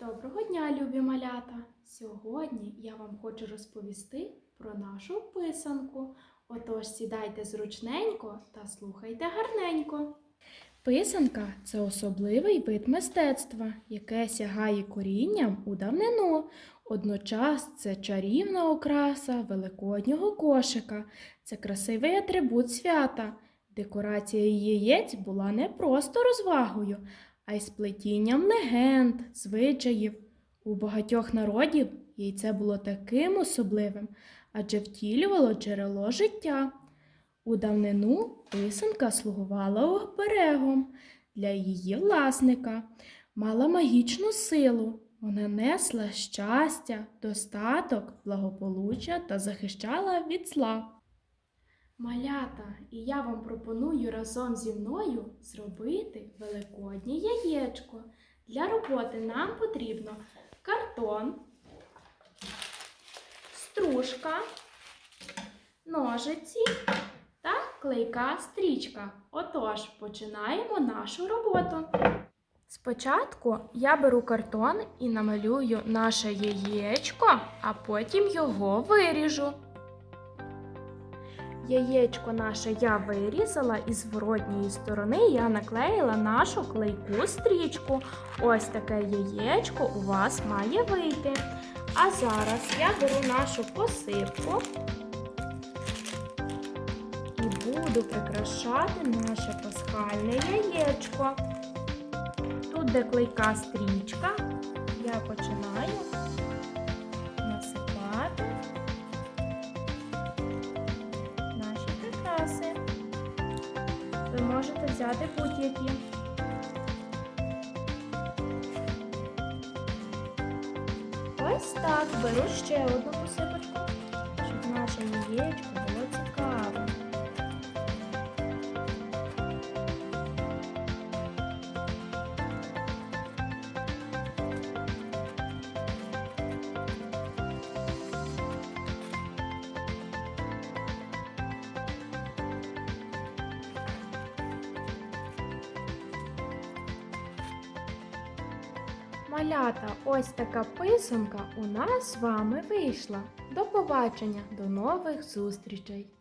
Доброго дня, любі малята! Сьогодні я вам хочу розповісти про нашу писанку. Отож, сідайте зручненько та слухайте гарненько. Писанка це особливий вид мистецтва, яке сягає корінням у давнину. Одночас це чарівна окраса великоднього кошика, це красивий атрибут свята. Декорація яєць була не просто розвагою, а й сплетінням легенд, звичаїв. У багатьох народів яйце було таким особливим, адже втілювало джерело життя. У давнину писанка слугувала оберегом для її власника, мала магічну силу. Вона несла щастя, достаток, благополуччя та захищала від зла. Малята, і я вам пропоную разом зі мною зробити великоднє яєчко. Для роботи нам потрібно картон, стружка, ножиці та клейка стрічка. Отож, починаємо нашу роботу. Спочатку я беру картон і намалюю наше яєчко, а потім його виріжу. Яєчко наше я вирізала і зворотньої сторони я наклеїла нашу клейку стрічку. Ось таке яєчко у вас має вийти. А зараз я беру нашу посипку і буду прикрашати наше пасхальне яєчко. Тут, де клейка стрічка, я можете взяти будь-які. Ось так беру ще одну посипочку, щоб наше яєчко було Малята, ось така писанка у нас з вами вийшла. До побачення, до нових зустрічей!